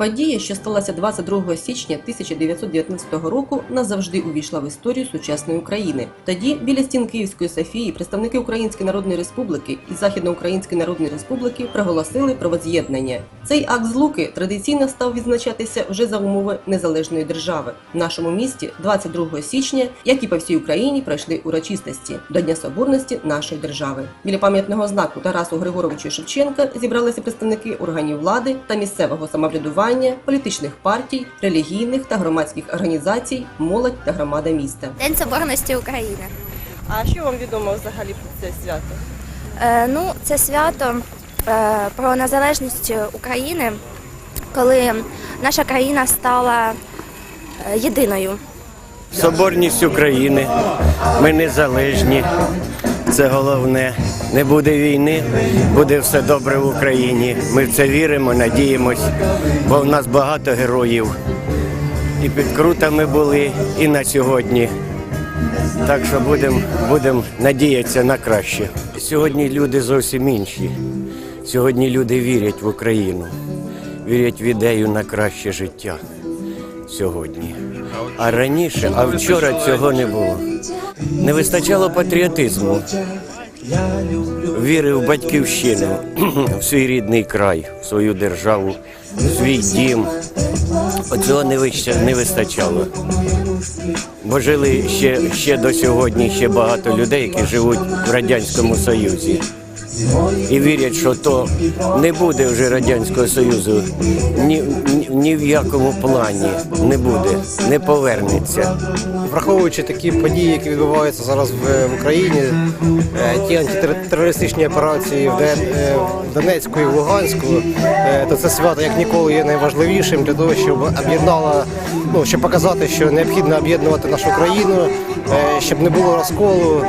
Подія, що сталася 22 січня 1919 року, назавжди увійшла в історію сучасної України. Тоді біля стін Київської Софії представники Української Народної Республіки і Західноукраїнської Народної Республіки проголосили про воз'єднання. Цей акт злуки традиційно став відзначатися вже за умови незалежної держави. В нашому місті 22 січня, як і по всій Україні, пройшли урочистості до Дня Соборності нашої держави. Біля пам'ятного знаку Тарасу Григоровичу Шевченка зібралися представники органів влади та місцевого самоврядування, політичних партій, релігійних та громадських організацій, молодь та громада міста. День Соборності України. А що вам відомо взагалі про це свято? Е, ну, це свято е, про незалежність України, коли наша країна стала е, єдиною. Соборність України. Ми незалежні. Це головне. Не буде війни, буде все добре в Україні. Ми в це віримо, надіємось, бо в нас багато героїв. І під крутами були, і на сьогодні. Так що будемо будем надіятися на краще. Сьогодні люди зовсім інші. Сьогодні люди вірять в Україну, вірять в ідею на краще життя сьогодні. А раніше, а вчора цього не було. Не вистачало патріотизму, віри в батьківщину, в свій рідний край, в свою державу, в свій дім. Оцього не вища- не вистачало. Бо жили ще, ще до сьогодні ще багато людей, які живуть в Радянському Союзі. І вірять, що то не буде вже Радянського Союзу ні, ні, в якому плані не буде, не повернеться. Враховуючи такі події, які відбуваються зараз в, в Україні, е, ті антитерористичні операції е, в Донецьку і в Луганську, е, то це свято як ніколи є найважливішим для того, щоб об'єднала, ну щоб показати, що необхідно об'єднувати нашу країну, щоб не було розколу.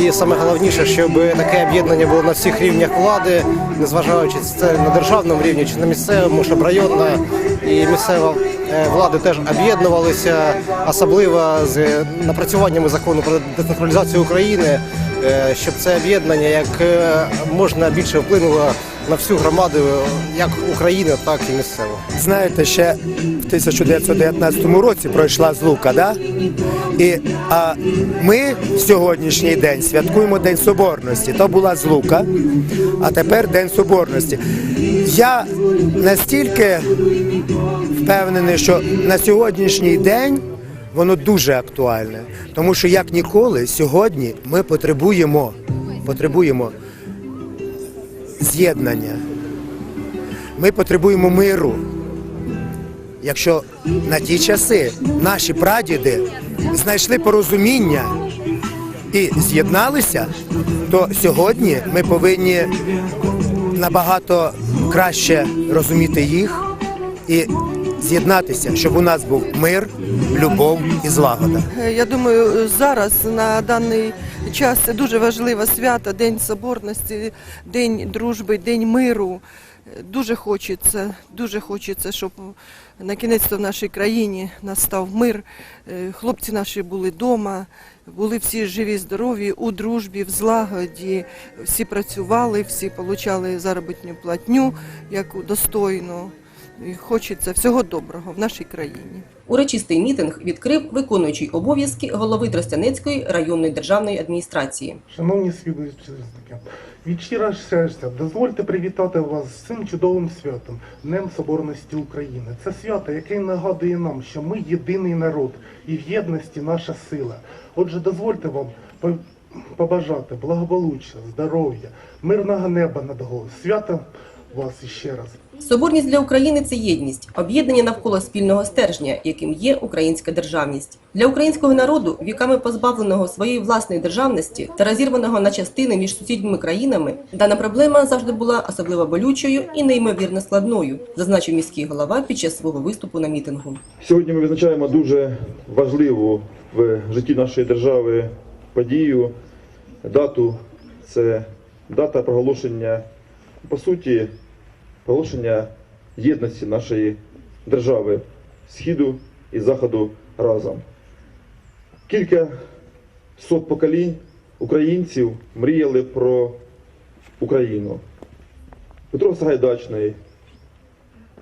І саме головніше, щоб таке об'єднання було на всіх рівнях влади, незважаючи чи це на державному рівні чи на місцевому, щоб районна і місцева е, влади теж об'єднувалися, особливо з напрацюваннями закону про децентралізацію України, щоб це об'єднання як е, можна більше вплинуло на всю громаду, як України, так і місцево. Знаєте, ще в 1919 році пройшла злука, да? І, а ми в сьогоднішній день святкуємо День Соборності. То була злука, а тепер День Соборності. Я настільки впевнений, що на сьогоднішній день воно дуже актуальне, тому що як ніколи сьогодні ми потребуємо, потребуємо з'єднання. Ми потребуємо миру. Якщо на ті часи наші прадіди знайшли порозуміння і з'єдналися, то сьогодні ми повинні набагато краще розуміти їх і з'єднатися, щоб у нас був мир, любов і злагода. Е, Я думаю, зараз на даний час це дуже важливе свято, День Соборності, День дружби, День миру. Дуже хочеться, дуже хочеться, щоб на кінець в нашій країні настав мир. Е, Хлопці наші були вдома, були всі живі, здорові, у дружбі, в злагоді. Всі працювали, всі отримали заробітну платню, яку достойну. І хочеться всього доброго в нашій країні. Урочистий мітинг відкрив виконуючий обов'язки голови Тростянецької районної державної адміністрації. Шановні співвітчизники, від щирого серця дозвольте привітати вас з цим чудовим святом Днем Соборності України. Це свято, яке нагадує нам, що ми єдиний народ і в єдності наша сила. Отже, дозвольте вам побажати благополуччя, здоров'я, мирного неба над головою. Свято вас іще раз. Соборність для України це єдність, об'єднання навколо спільного стержня, яким є українська державність. Для українського народу, віками позбавленого своєї власної державності та розірваного на частини між сусідніми країнами, дана проблема завжди була особливо болючою і неймовірно складною, зазначив міський голова під час свого виступу на мітингу. Сьогодні ми відзначаємо дуже важливу в житті нашої держави подію, дату. Це дата проголошення, по суті, проголошення єдності нашої держави Східу і Заходу разом. Кілька сот поколінь українців мріяли про Україну. Петро Сагайдачний,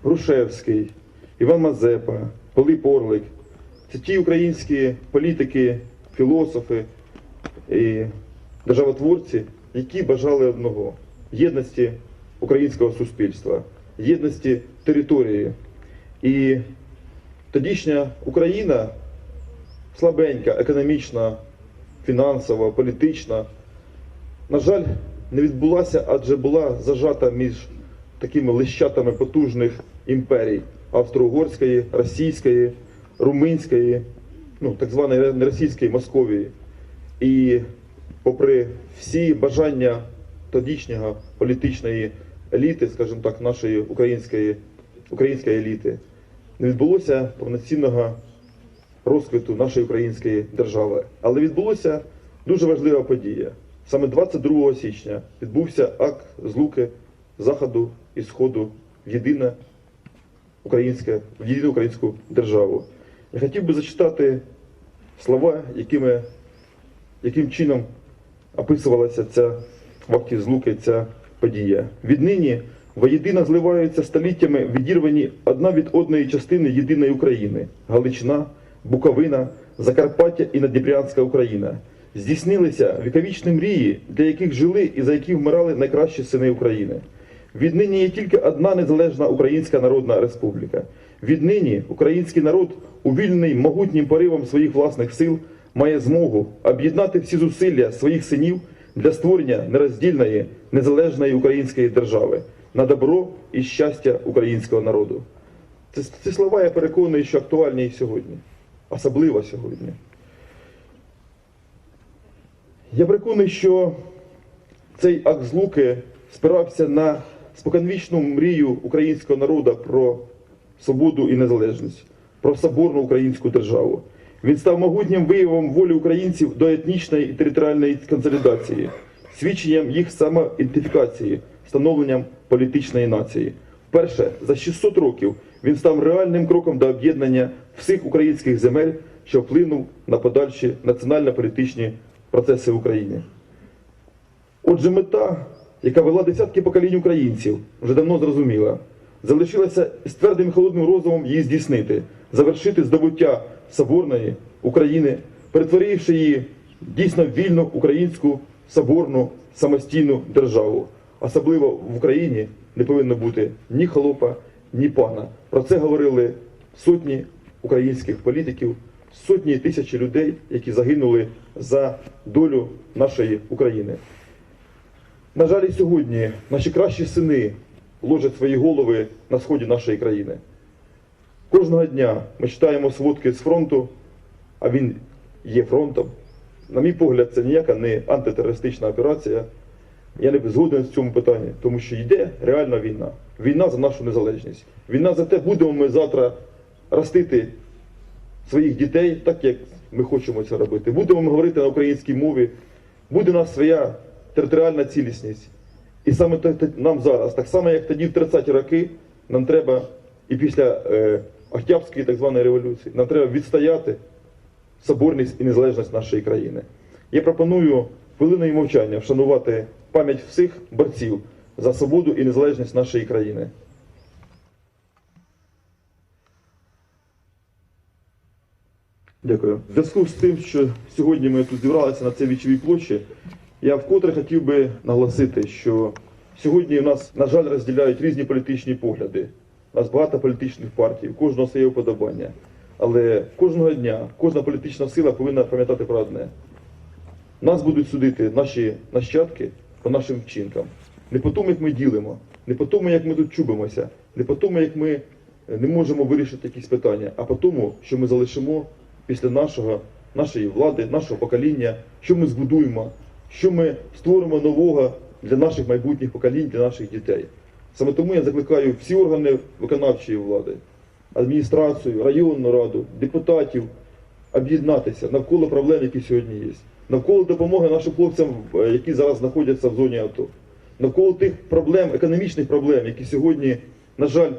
Грушевський, Іван Мазепа, Пилип Орлик. Це ті українські політики, філософи і державотворці, які бажали одного єдності українського суспільства, єдності території. І тодішня Україна слабенька, економічна, фінансова, політична, на жаль, не відбулася, адже була зажата між такими лищатами потужних імперій Австро-Угорської, Російської, Румунської, ну, так званої не російської Московії. І попри всі бажання тодішнього політичної еліти, скажімо так, нашої української, української еліти, не відбулося повноцінного розквіту нашої української держави. Але відбулася дуже важлива подія. Саме 22 січня відбувся акт злуки Заходу і Сходу в єдине українське, в єдину українську державу. Я хотів би зачитати слова, якими, яким чином описувалася ця в акті злуки ця подія. Віднині воєдино зливаються століттями відірвані одна від одної частини єдиної України Галичина, Буковина, Закарпаття і Надніпрянська Україна. Здійснилися віковічні мрії, для яких жили і за які вмирали найкращі сини України. Віднині є тільки одна незалежна Українська Народна Республіка. Віднині український народ, увільнений могутнім поривом своїх власних сил, має змогу об'єднати всі зусилля своїх синів для створення нероздільної незалежної української держави на добро і щастя українського народу. Це, ці слова я переконаний, що актуальні і сьогодні, особливо сьогодні. Я переконаний, що цей акт злуки спирався на споконвічну мрію українського народу про свободу і незалежність, про соборну українську державу. Він став могутнім виявом волі українців до етнічної і територіальної консолідації, свідченням їх самоідентифікації, становленням політичної нації. Вперше за 600 років він став реальним кроком до об'єднання всіх українських земель, що вплинув на подальші національно-політичні процеси в Україні. Отже, мета, яка вела десятки поколінь українців, вже давно зрозуміла. Залишилося з твердим і холодним розумом її здійснити, завершити здобуття соборної України, перетворивши її дійсно вільну українську соборну самостійну державу. Особливо в Україні не повинно бути ні холопа, ні пана. Про це говорили сотні українських політиків, сотні тисячі людей, які загинули за долю нашої України. На жаль, і сьогодні наші кращі сини ложать свої голови на сході нашої країни. Кожного дня ми читаємо сводки з фронту, а він є фронтом. На мій погляд, це ніяка не антитерористична операція. Я не згоден в цьому питанні, тому що йде реальна війна. Війна за нашу незалежність. Війна за те, будемо ми завтра ростити своїх дітей, так як ми хочемо це робити. Будемо ми говорити на українській мові, буде у нас своя територіальна цілісність. І саме нам зараз, так само як тоді в 30-ті роки, нам треба і після е, Октябрської так званої революції, нам треба відстояти соборність і незалежність нашої країни. Я пропоную хвилиною мовчання вшанувати пам'ять всіх борців за свободу і незалежність нашої країни. Дякую. В зв'язку з тим, що сьогодні ми тут зібралися на цій вічовій площі, я вкотре хотів би наголосити, що сьогодні у нас, на жаль, розділяють різні політичні погляди. У нас багато політичних партій, у кожного своє вподобання. Але кожного дня кожна політична сила повинна пам'ятати про одне. Нас будуть судити наші нащадки по нашим вчинкам. Не по тому, як ми ділимо, не по тому, як ми тут чубимося, не по тому, як ми е, не можемо вирішити якісь питання, а по тому, що ми залишимо після нашого, нашої влади, нашого покоління, що ми збудуємо, що ми створимо нового для наших майбутніх поколінь, для наших дітей. Саме тому я закликаю всі органи виконавчої влади, адміністрацію, районну раду, депутатів об'єднатися навколо проблем, які сьогодні є, навколо допомоги нашим хлопцям, е, які зараз знаходяться в зоні АТО, навколо тих проблем, економічних проблем, які сьогодні, на жаль,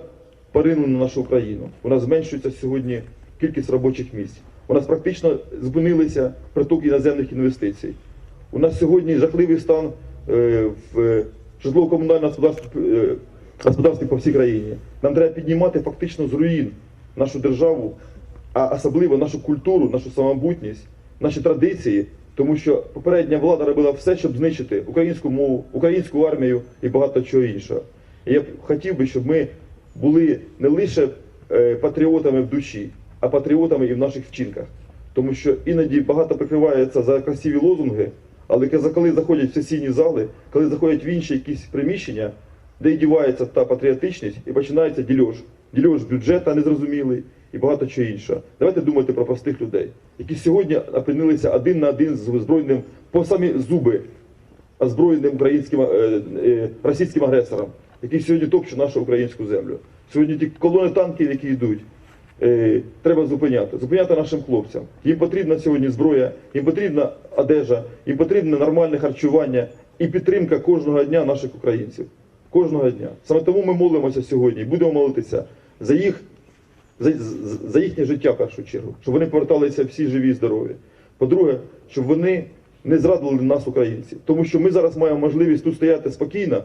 поринули на нашу країну. У нас зменшується сьогодні кількість робочих місць. У нас практично зупинилися приток іноземних інвестицій. У нас сьогодні жахливий стан е, в житлово-комунальному господарстві, е, господарстві по всій країні. Нам треба піднімати фактично з руїн нашу державу, а особливо нашу культуру, нашу самобутність, наші традиції, тому що попередня влада робила все, щоб знищити українську мову, українську армію і багато чого іншого. І я б хотів би, щоб ми були не лише е, патріотами в душі, а патріотами і в наших вчинках. Тому що іноді багато прикривається за красиві лозунги, але коли- заходять в сесійні зали, коли заходять в інші якісь приміщення, де й дівається та патріотичність, і починається дільож. Дільож бюджета незрозумілий і багато чого іншого. Давайте думати про простих людей, які сьогодні опинилися один на один з збройним по самі зуби озброєним українським е, е, російським агресором, який сьогодні топче нашу українську землю. Сьогодні ті колони танків, які йдуть, е, треба зупиняти. Зупиняти нашим хлопцям. Їм потрібна сьогодні зброя, їм потрібна одежа, їм потрібне нормальне харчування і підтримка кожного дня наших українців. Кожного дня. Саме тому ми молимося сьогодні і будемо молитися за їх за, за- їхнє життя в першу чергу, щоб вони поверталися всі живі і здорові. По-друге, щоб вони не зрадили нас, українців, тому що ми зараз маємо можливість тут стояти спокійно,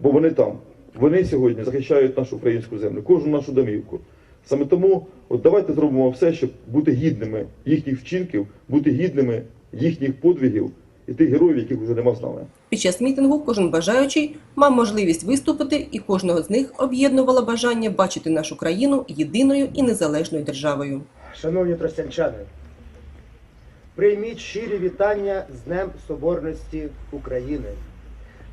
бо вони там. Вони сьогодні захищають нашу українську землю, кожну нашу домівку. Саме тому от давайте зробимо все, щоб бути гідними їхніх вчинків, бути гідними їхніх подвигів і тих героїв, яких вже нема з нами. Під час мітингу кожен бажаючий мав можливість виступити, і кожного з них об'єднувало бажання бачити нашу країну єдиною і незалежною державою. Шановні тростянчани, прийміть щирі вітання з Днем Соборності України.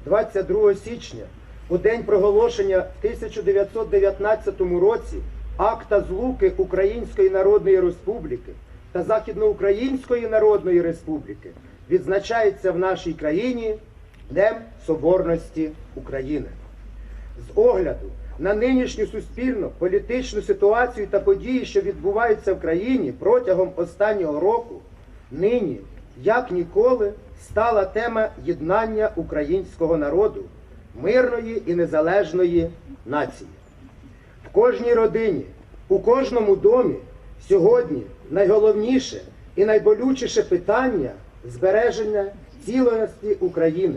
22 січня, у день проголошення в 1919 році акта злуки Української Народної Республіки та Західноукраїнської Народної Республіки відзначається в нашій країні Днем Соборності України. З огляду на нинішню суспільну політичну ситуацію та події, що відбуваються в країні протягом останнього року, нині, як ніколи, стала тема єднання українського народу, мирної і незалежної нації. В кожній родині, у кожному домі сьогодні найголовніше і найболючіше питання збереження цілісності України,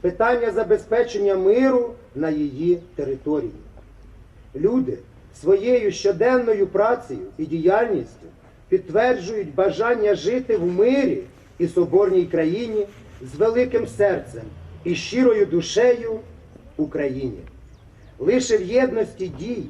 питання забезпечення миру на її території. Люди своєю щоденною працею і діяльністю підтверджують бажання жити в мирі і соборній країні з великим серцем і щирою душею Україні. Лише в єдності дій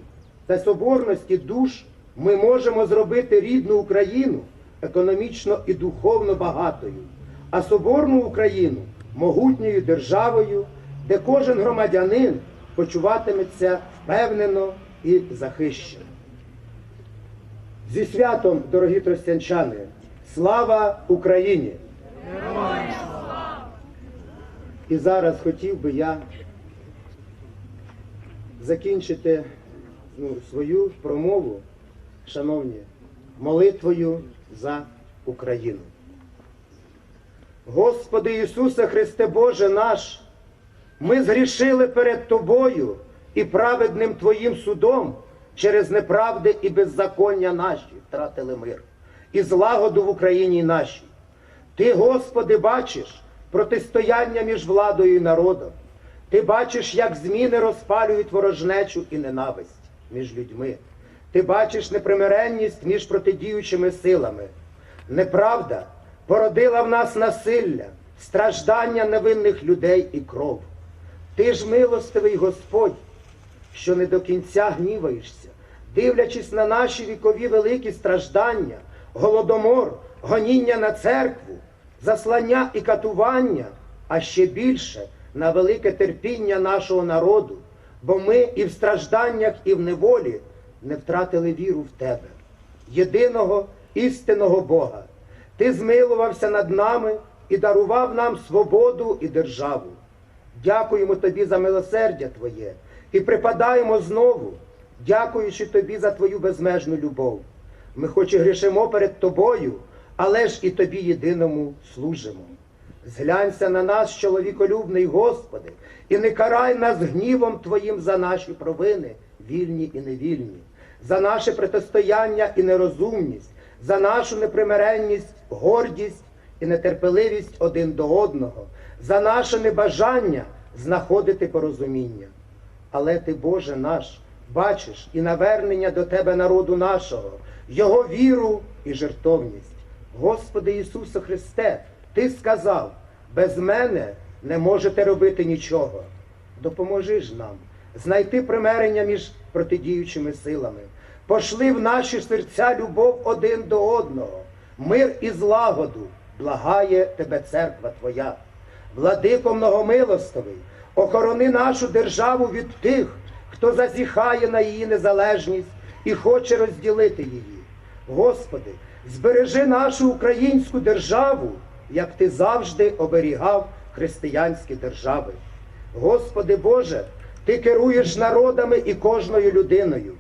та соборності душ ми можемо зробити рідну Україну економічно і духовно багатою, а соборну Україну могутньою державою, де кожен громадянин почуватиметься впевнено і захищено. Зі святом, дорогі тростянчани! Слава Україні! І зараз хотів би я закінчити ну, свою промову, шановні, молитвою за Україну. Господи Ісусе Христе Боже наш, ми згрішили перед Тобою і праведним Твоїм судом через неправди і беззаконня наші втратили мир і злагоду в Україні нашій. Ти, Господи, бачиш протистояння між владою і народом. Ти бачиш, як зміни розпалюють ворожнечу і ненависть між людьми. Ти бачиш непримиренність між протидіючими силами. Неправда породила в нас насилля, страждання невинних людей і кров. Ти ж милостивий Господь, що не до кінця гніваєшся, дивлячись на наші вікові великі страждання, голодомор, гоніння на церкву, заслання і катування, а ще більше на велике терпіння нашого народу, бо ми і в стражданнях, і в неволі не втратили віру в Тебе, єдиного істинного Бога. Ти змилувався над нами і дарував нам свободу і державу. Дякуємо Тобі за милосердя Твоє і припадаємо знову, дякуючи Тобі за Твою безмежну любов. Ми хоч і грішимо перед Тобою, але ж і Тобі єдиному служимо. Зглянься на нас, чоловіколюбний Господи, і не карай нас гнівом Твоїм за наші провини, вільні і невільні, за наше протистояння і нерозумність, за нашу непримиренність, гордість і нетерпеливість один до одного, за наше небажання знаходити порозуміння. Але ти, Боже наш, бачиш і навернення до тебе народу нашого, його віру і жертовність. Господи Ісусе Христе, Ти сказав, без мене не можете робити нічого. Допоможи ж нам знайти примирення між протидіючими силами. Пошли в наші серця любов один до одного, мир і злагоду, благає тебе церква Твоя. Владико многомилостивий, охорони нашу державу від тих, хто зазіхає на її незалежність і хоче розділити її. Господи, збережи нашу українську державу, як ти завжди оберігав християнські держави. Господи Боже, Ти керуєш народами і кожною людиною.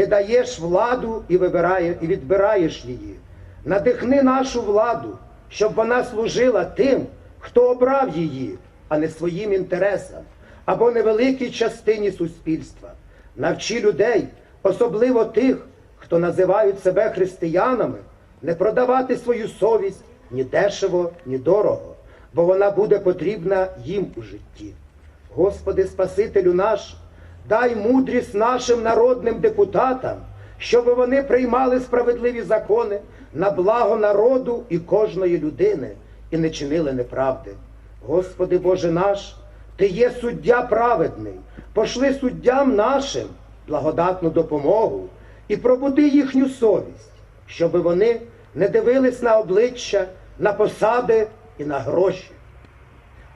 Ти даєш владу і вибираєш, і відбираєш її. Надихни нашу владу, щоб вона служила тим, хто обрав її, а не своїм інтересам або невеликій частині суспільства. Навчи людей, особливо тих, хто називають себе християнами, не продавати свою совість ні дешево, ні дорого, бо вона буде потрібна їм у житті. Господи Спасителю наш, дай мудрість нашим народним депутатам, щоб вони приймали справедливі закони на благо народу і кожної людини і не чинили неправди. Господи Боже наш, Ти є суддя праведний, пошли суддям нашим благодатну допомогу і пробуди їхню совість, щоб вони не дивились на обличчя, на посади і на гроші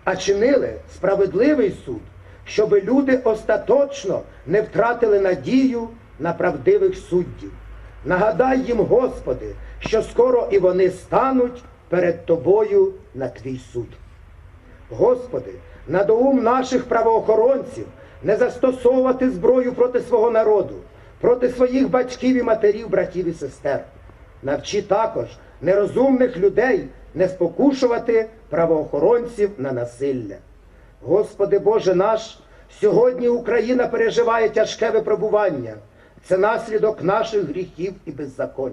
а чинили справедливий суд, щоб люди остаточно не втратили надію на правдивих суддів. Нагадай їм, Господи, що скоро і вони стануть перед Тобою на твій суд. Господи, надоум наших правоохоронців не застосовувати зброю проти свого народу, проти своїх батьків і матерів, братів і сестер. Навчи також нерозумних людей не спокушувати правоохоронців на насилля. Господи Боже наш, сьогодні Україна переживає тяжке випробування. Це наслідок наших гріхів і беззаконь.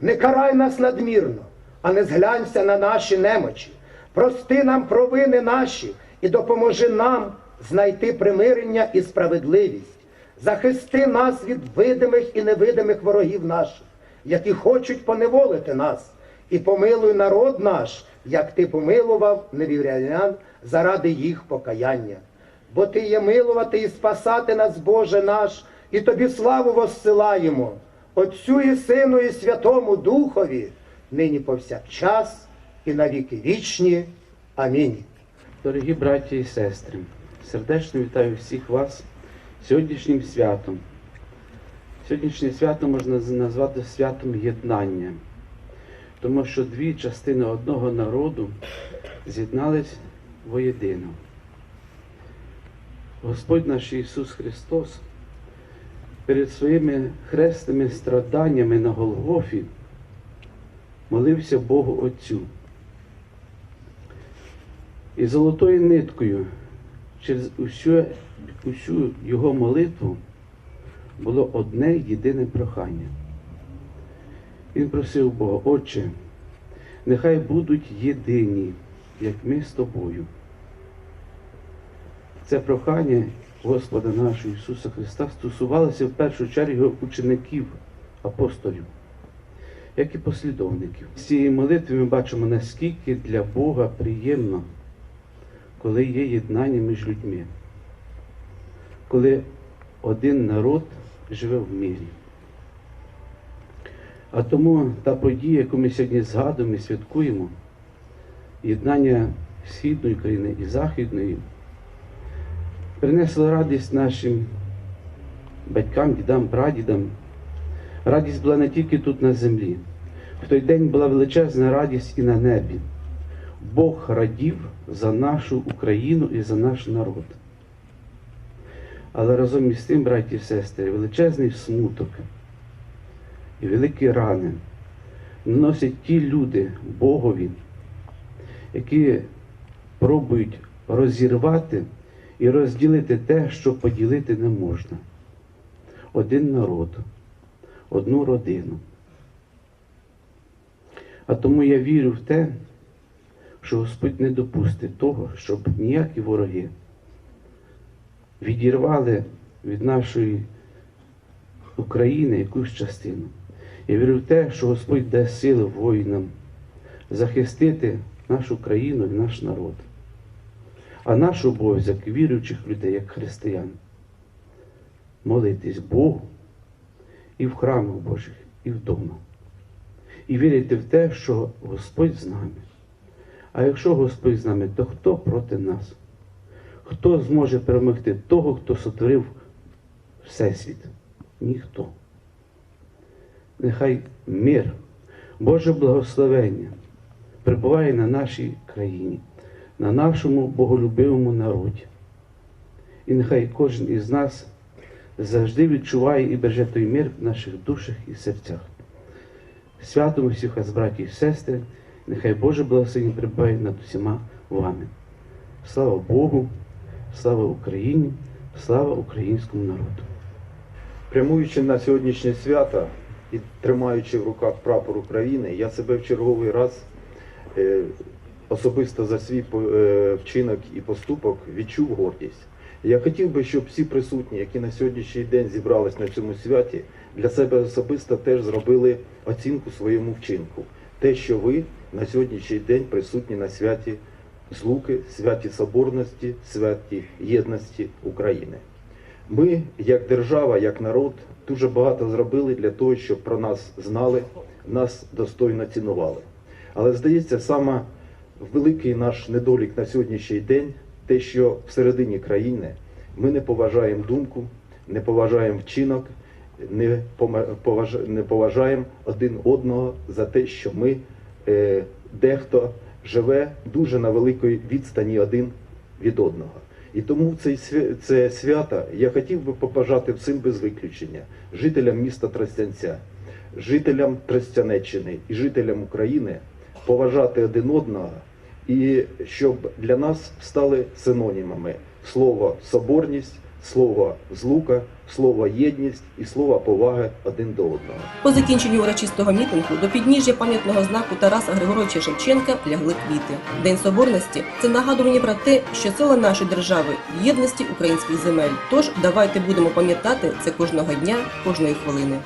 Не карай нас надмірно, а не зглянься на наші немочі. Прости нам провини наші і допоможи нам знайти примирення і справедливість. Захисти нас від видимих і невидимих ворогів наших, які хочуть поневолити нас, і помилуй народ наш, як ти помилував невірянян заради їх покаяння. Бо ти є милувати і спасати нас, Боже наш, і тобі славу воссилаємо, Отцю і Сину, і Святому Духові, нині повсякчас і навіки вічні. Амінь. Дорогі браті і сестри, сердечно вітаю всіх вас сьогоднішнім святом. Сьогоднішнє свято можна назвати святом єднання, тому що дві частини одного народу з'єднались воєдино. Господь наш Ісус Христос перед своїми хресними страданнями на Голгофі молився Богу Отцю. І золотою ниткою через усю, усю його молитву було одне єдине прохання. Він просив Бога, Отче, нехай будуть єдині, як ми з тобою. Це прохання Господа нашого Ісуса Христа стосувалося в першу чергу учеників, апостолів, як і послідовників. З цієї молитви ми бачимо, наскільки для Бога приємно коли є єднання між людьми, коли один народ живе в мірі. А тому та подія, яку ми сьогодні згадуємо і святкуємо, єднання Східної країни і Західної, принесла радість нашим батькам, дідам, прадідам. Радість була не тільки тут на землі. В той день була величезна радість і на небі. Бог радів за нашу Україну і за наш народ. Але разом із тим, браті і сестри, величезний смуток і великі рани наносять ті люди Богові, які пробують розірвати і розділити те, що поділити не можна. Один народ, одну родину. А тому я вірю в те, що Господь не допустить того, щоб ніякі вороги відірвали від нашої України якусь частину. Я вірю в те, що Господь дасть сили воїнам захистити нашу країну і наш народ. А наш обов'язок віруючих людей, як християн, молитись Богу і в храмах Божих, і вдома. І вірити в те, що Господь з нами. А якщо Господь з нами, то хто проти нас? Хто зможе перемогти того, хто сотворив Всесвіт? Ніхто. Нехай мир, Боже благословення прибуває на нашій країні, на нашому боголюбивому народі. І нехай кожен із нас завжди відчуває і береже той мир в наших душах і серцях. Святом усіх вас, браті і сестри, нехай Боже благословення прибуває над усіма вами. Слава Богу, слава Україні, слава українському народу. Прямуючи на сьогоднішнє свято і тримаючи в руках прапор України, я себе в черговий раз е, особисто за свій е, вчинок і поступок відчув гордість. Я хотів би, щоб всі присутні, які на сьогоднішній день зібрались на цьому святі, для себе особисто теж зробили оцінку своєму вчинку. Те, що ви на сьогоднішній день присутні на святі Злуки, святі Соборності, святі єдності України. Ми, як держава, як народ, дуже багато зробили для того, щоб про нас знали, нас достойно цінували. Але здається, саме великий наш недолік на сьогоднішній день те, що всередині країни ми не поважаємо думку, не поважаємо вчинок, не не поважаємо один одного за те, що ми е, дехто живе дуже на великій відстані один від одного. І тому це свято я хотів би побажати всім без виключення жителям міста Тростянця, жителям Тростянеччини і жителям України поважати один одного, і щоб для нас стали синонімами. Слово соборність, слово злука, слово єдність і слово поваги один до одного. По закінченню урочистого мітингу до підніжжя пам'ятного знаку Тараса Григоровича Шевченка лягли квіти. День соборності це нагадування про те, що сила нашої держави єдності українських земель. Тож давайте будемо пам'ятати це кожного дня, кожної хвилини.